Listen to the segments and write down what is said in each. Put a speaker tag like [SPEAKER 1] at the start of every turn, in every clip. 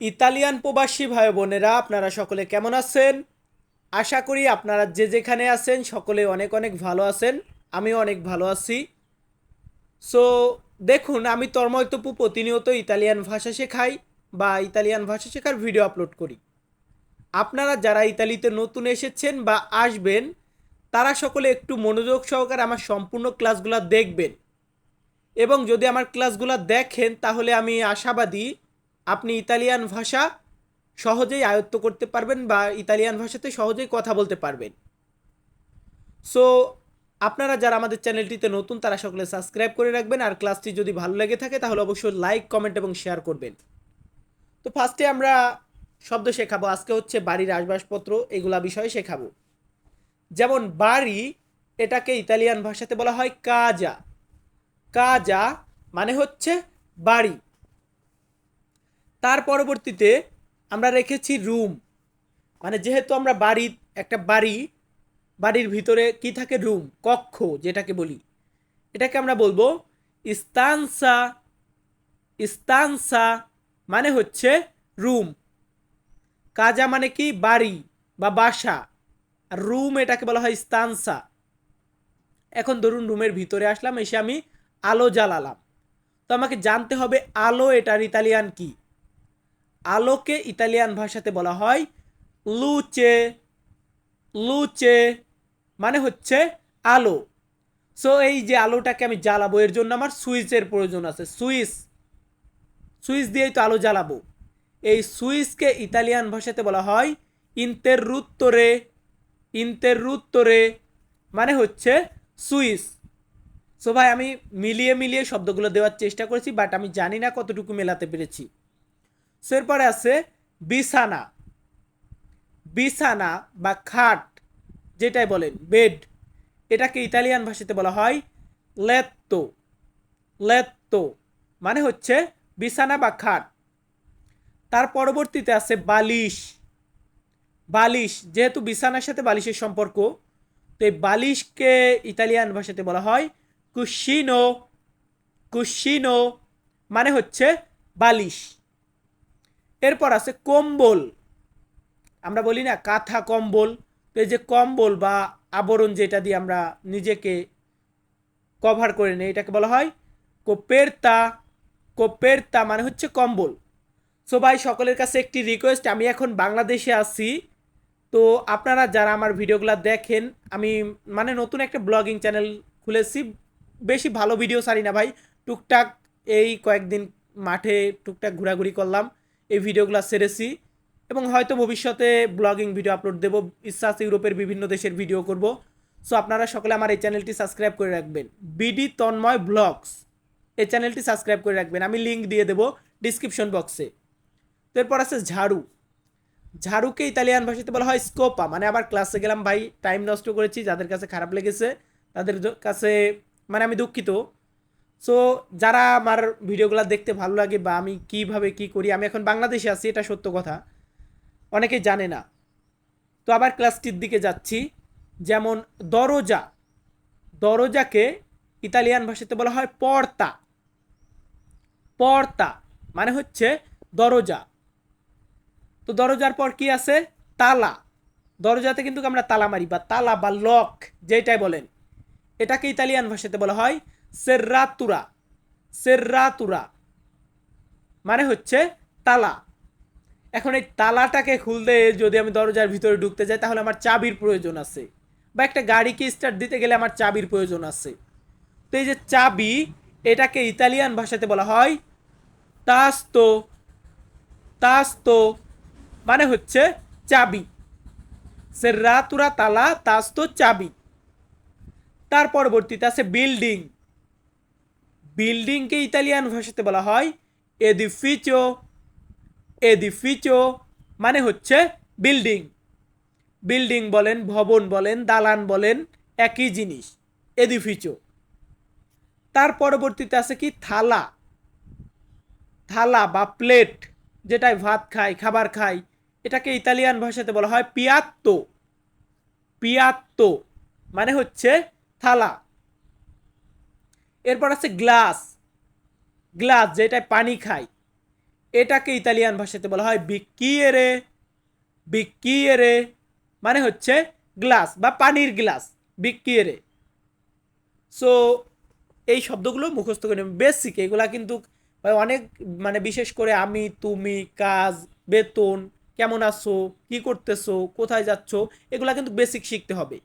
[SPEAKER 1] Italian প্রবাসী ভাই বোনেরা, আপনারা সকলে কেমন আছেন? আশা করি আপনারা যে যেখানে আছেন সকলে অনেক অনেক ভালো আছেন, আমিও অনেক ভালো আছি। সো দেখুন, আমি তন্ময় তপু প্রতিনিয়ত ইতালিয়ান ভাষা শেখাই বা ইতালিয়ান ভাষা শেখার ভিডিও আপলোড করি। আপনারা যারা ইতালিতে নতুন এসেছেন বা আসবেন, তারা সকলে একটু মনোযোগ সহকারে আমার সম্পূর্ণ ক্লাসগুলো দেখবেন। এবং যদি আমার ক্লাসগুলো দেখেন, তাহলে আমি আশাবাদী আপনি ইতালিয়ান ভাষা সহজেই আয়ত্ত করতে পারবেন বা ইতালিয়ান ভাষাতে সহজেই কথা বলতে পারবেন। সো আপনারা যারা আমাদের চ্যানেলটিতে নতুন, তারা সকলে সাবস্ক্রাইব করে রাখবেন আর ক্লাসটি যদি ভালো লেগে থাকে, তাহলে অবশ্যই লাইক, কমেন্ট এবং শেয়ার করবেন। তো ফার্স্টে আমরা শব্দ শেখাবো। আজকে হচ্ছে বাড়ির আসবাসপত্র, এগুলা বিষয়ে শেখাবো। যেমন বাড়ি এটাকে ইতালিয়ান ভাষাতে বলা হয় কাজা। কাজা মানে হচ্ছে বাড়ি। তার পরবর্তীতে আমরা রেখেছি রুম। মানে যেহেতু আমরা বাড়ি, একটা বাড়ি, বাড়ির ভিতরে কি থাকে? রুম, কক্ষ যেটাকে বলি। এটাকে আমরা বলব ইস্তানসা। ইস্তানসা মানে হচ্ছে রুম। কাজা মানে কি? বাড়ি বা বাসা। আর রুম এটাকে বলা হয় স্তানসা এখন ধরুন রুমের ভিতরে আসলাম, এসে আমি আলো জ্বালালাম। তো আমাকে জানতে হবে আলো এটার ইতালিয়ান কি? আলোকে ইতালিয়ান ভাষাতে বলা হয় লুচে লুচে মানে হচ্ছে আলো। সো এই যে আলোটাকে আমি জ্বালাবো, এর জন্য আমার সুইচের প্রয়োজন আছে। সুইচ সুইচ দিয়েই তো আলো জ্বালাবো। এই সুইচকে ইতালিয়ান ভাষাতে বলা হয় ইন্তেরুত্তরে ইন্তেরুত্তরে মানে হচ্ছে সুইচ। সো ভাই, আমি মিলিয়ে মিলিয়ে শব্দগুলো দেওয়ার চেষ্টা করেছি, বাট আমি জানি না কতটুকু মেলাতে পেরেছি। এরপরে আছে বিছানা। বিছানা বা খাট যেটাই বলেন, বেড। এটাকে ইতালিয়ান ভাষাতে বলা হয় লেত্তো। লেত্তো মানে হচ্ছে বিছানা বা খাট। তার পরবর্তীতে আছে বালিশ। বালিশ, যেহেতু বিছানার সাথে বালিশের সম্পর্ক, তো এই বালিশকে ইতালিয়ান ভাষাতে বলা হয় কুশিনো। কুশিনো মানে হচ্ছে বালিশ। এরপর আছে কম্বল। আমরা বলি না কাঁথা কম্বল, তো এই যে কম্বল বা আবরণ যেটা দিয়ে আমরা নিজেকে কভার করে নিই, এটাকে বলা হয় কোপেরতা। কোপেরতা মানে হচ্ছে কম্বল। সো ভাই, সকলের কাছে একটি রিকোয়েস্ট আমি এখন বাংলাদেশে আছি। তো আপনারা যারা আমার ভিডিওগুলো দেখেন, আমি মানে নতুন একটা ব্লগিং চ্যানেল খুলেছি, বেশি ভালো ভিডিও সারি না ভাই। টুকটাক এই কয়েকদিন মাঠে টুকটাক ঘোরাঘুরি করলাম। এই ভিডিওগুলো সেরেছি এবং হয়তো ভবিষ্যতে ব্লগিং ভিডিও আপলোড দেবো। ইচ্ছা আছে ইউরোপের বিভিন্ন দেশের ভিডিও করব। সো আপনারা সকলে আমার এই চ্যানেলটি সাবস্ক্রাইব করে রাখবেন। বিডি তন্ময় ব্লগস এই চ্যানেলটি সাবস্ক্রাইব করে রাখবেন। আমি লিঙ্ক দিয়ে দেবো ডিসক্রিপশন বক্সে তো এরপর আছে ঝাড়ু। ঝাড়ুকে ইতালিয়ান ভাষাতে বলা হয় স্কোপা মানে আবার ক্লাসে গেলাম, ভাই টাইম নষ্ট করেছি, যাদের কাছে খারাপ লেগেছে, তাদের কাছে মানে আমি দুঃখিত। সো যারা আমার ভিডিওগুলো দেখতে ভালো লাগে বা আমি কীভাবে কি করি, আমি এখন বাংলাদেশে আছি, এটা সত্য কথা। অনেকে জানে না। তো আবার ক্লাসটির দিকে যাচ্ছি। যেমন দরজা। দরজাকে ইতালিয়ান ভাষাতে বলা হয় পর্তা। পর্তা মানে হচ্ছে দরজা। তো দরজার পর কি আছে? তালা। দরজাতে কিন্তু আমরা তালা মারি বা তালা বা লক যেটাই বলেন। এটাকে ইতালিয়ান ভাষাতে বলা হয় সের্রাতুরা সের্রাতুরা মানে হচ্ছে তালা। এখন এই তালাটাকে খুলতে যদি আমি দরজার ভিতরে ঢুকতে যাই, তাহলে আমার চাবির প্রয়োজন আছে। বা একটা গাড়িকে স্টার্ট দিতে গেলে আমার চাবির প্রয়োজন আছে। তো এই যে চাবি, এটাকে ইতালিয়ান ভাষাতে বলা হয় তাস্তো। তাস্তো মানে হচ্ছে চাবি। সেরাতুরা তালা, তাস্তো চাবি। তার পরবর্তীতে আছে বিল্ডিং। বিল্ডিংকে ইতালিয়ান ভাষাতে বলা হয় এদিফিচো এদিফিচো মানে হচ্ছে বিল্ডিং। বিল্ডিং বলেন, ভবন বলেন, দালান বলেন, একই জিনিস এদিফিচো তার পরবর্তীতে আছে কি? থালা। থালা বা প্লেট, যেটায় ভাত খায়, খাবার খায়, এটাকে ইতালিয়ান ভাষাতে বলা হয় পিয়াত্তো। পিয়াত্তো মানে হচ্ছে থালা। এরপর আছে গ্লাস। গ্লাস যেটায় পানি খাই এটাকে ইতালিয়ান ভাষাতে বলা হয় বিক্কিয়েরে। বিক্কিয়েরে মানে হচ্ছে গ্লাস বা পানির গ্লাস, বিক্কিয়েরে। সো এই শব্দগুলো মুখস্থ করে। বেসিক এগুলা কিন্তু অনেক মানে বিশেষ করে আমি, তুমি, কাজ, বেতন, কেমন আছো, কি করতেছো, কোথায় যাচ্ছো, এগুলা কিন্তু বেসিক শিখতে হবে।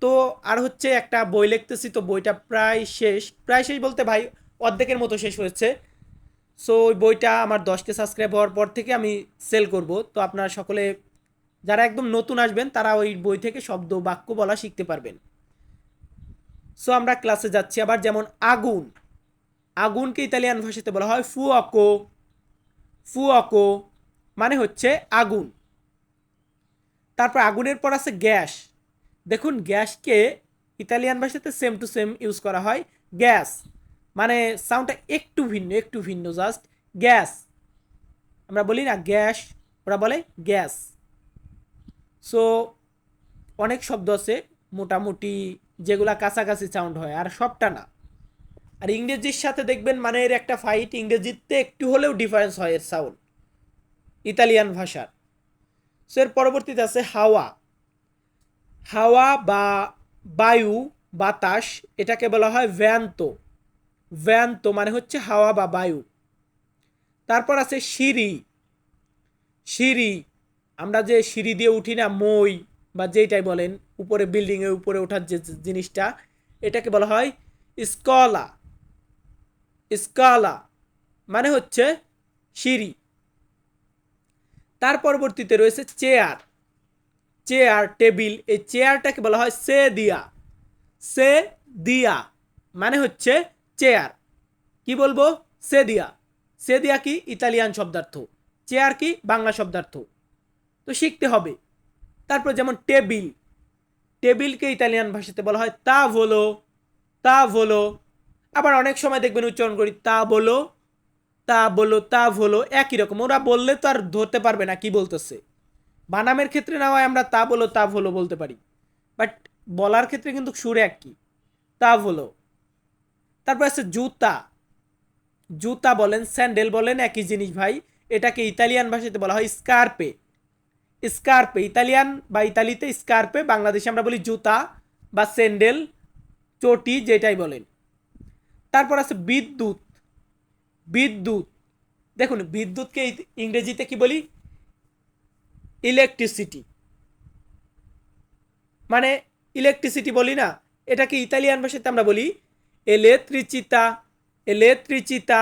[SPEAKER 1] তো আর হচ্ছে একটা বই লিখতেছি, তো বইটা প্রায় শেষ। প্রায় শেষ বলতে ভাই অর্ধেকের মতো শেষ হয়েছে। সো ওই বইটা আমার দশকে সাবস্ক্রাইব হওয়ার পর থেকে আমি সেল করব। তো আপনারা সকলে, যারা একদম নতুন আসবেন, তারা ওই বই থেকে শব্দ বাক্য বলা শিখতে পারবেন। সো আমরা ক্লাসে যাচ্ছি। আবার যেমন আগুন। আগুনকে ইতালিয়ান ভাষাতে বলা হয় ফুয়াকো। ফুয়াকো মানে হচ্ছে আগুন। তারপর আগুনের পর আছে গ্যাস। দেখুন, গ্যাসকে ইতালিয়ান ভাষাতে সেম টু সেম ইউজ করা হয়। গ্যাস মানে সাউন্ডটা একটু ভিন্ন একটু ভিন্ন জাস্ট গ্যাস, আমরা বলি না গ্যাস, ওরা বলে গ্যাস। সো অনেক শব্দ আছে, মোটামুটি যেগুলা কাছাকাছি সাউন্ড হয়, আর সবটা না। আর ইংরেজির সাথে দেখবেন মানে এর একটা ফাইট ইংরেজিতে একটু হলেও ডিফারেন্স হয় এর সাউন্ড ইতালিয়ান ভাষার। সো এর পরবর্তীতে আছে হাওয়া। হাওয়া বা বায়ু, বাতাস, এটাকে বলা হয় ভ্যান্ত ভ্যান্ত মানে হচ্ছে হাওয়া বা বায়ু। তারপর আছে সিঁড়ি। সিঁড়ি, আমরা যে সিঁড়ি দিয়ে উঠি না, মই বা যেইটাই বলেন, উপরে বিল্ডিংয়ের উপরে ওঠার যে জিনিসটা, এটাকে বলা হয় স্কলা। স্কালা মানে হচ্ছে সিঁড়ি। তার পরবর্তীতে রয়েছে চেয়ার। চেয়ার, টেবিল, এই চেয়ারটাকে বলা হয় সে দিয়া। সে দিয়া মানে হচ্ছে চেয়ার। কি বলব? সে দিয়া। সে দিয়া কি? ইতালিয়ান শব্দার্থ। চেয়ার কি? বাংলা শব্দার্থ। তো শিখতে হবে। তারপর যেমন টেবিল, টেবিলকে ইতালিয়ান ভাষাতে বলা হয় তা বলো তা বলো আবার অনেক সময় দেখবেন উচ্চারণ করি তা বলো তা বলো তা বলো একই রকম। ওরা বললে তো আর ধরতে পারবে না, কি বলতেছে? বানামের ক্ষেত্রে না হয় আমরা তা বলো তা বলো বলতে পারি। বাট বলার ক্ষেত্রে কিন্তু সুর একই তা বলো। তারপর আছে জুতা। জুতা বলেন, স্যান্ডেল বলেন, একই জিনিস ভাই। এটাকে ইতালিয়ান ভাষাতে বলা হয় স্কার্পে। স্কার্পে, ইতালিয়ান বা ইতালিতে স্কার্পে, বাংলাদেশে আমরা বলি জুতা বা স্যান্ডেল, চটি যেটাই বলেন। তারপর আছে বিদ্যুৎ। বিদ্যুৎ। দেখুন, বিদ্যুৎকে ইংরেজিতে কি বলি? ইলেকট্রিসিটি মানে ইলেকট্রিসিটি বলি না, এটাকে ইতালিয়ান ভাষাতে আমরা বলি এলেত্রিচিতা এলেত্রিচিতা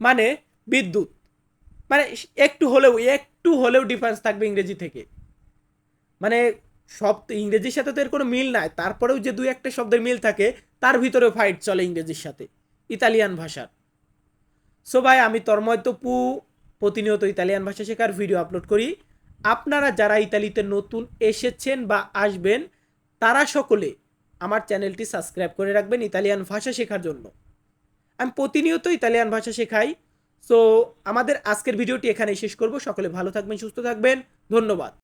[SPEAKER 1] মানে বিদ্যুৎ। মানে একটু হলেও একটু হলেও ডিফারেন্স থাকবে ইংরেজি থেকে। মানে সব ইংরেজির সাথে তো এর কোনো মিল নাই, তারপরেও যে দুই একটা শব্দের মিল থাকে, তার ভিতরে ফাইট চলে ইংরেজির সাথে, ইতালিয়ান ভাষার। সো ভাই, আমি তন্ময় তপু, প্রতিনিয়ত ইতালিয়ান ভাষা শেখার ভিডিও আপলোড করি। আপনারা যারা ইতালিতে নতুন এসেছেন বা আসবেন, তারা সকলে আমার চ্যানেলটি সাবস্ক্রাইব করে রাখবেন ইতালিয়ান ভাষা শেখার জন্য। আমি প্রতিনিয়ত ইতালিয়ান ভাষা শেখাই। সো আমাদের আজকের ভিডিওটি এখানে শেষ করব। সকলে ভালো থাকবেন, সুস্থ থাকবেন। ধন্যবাদ।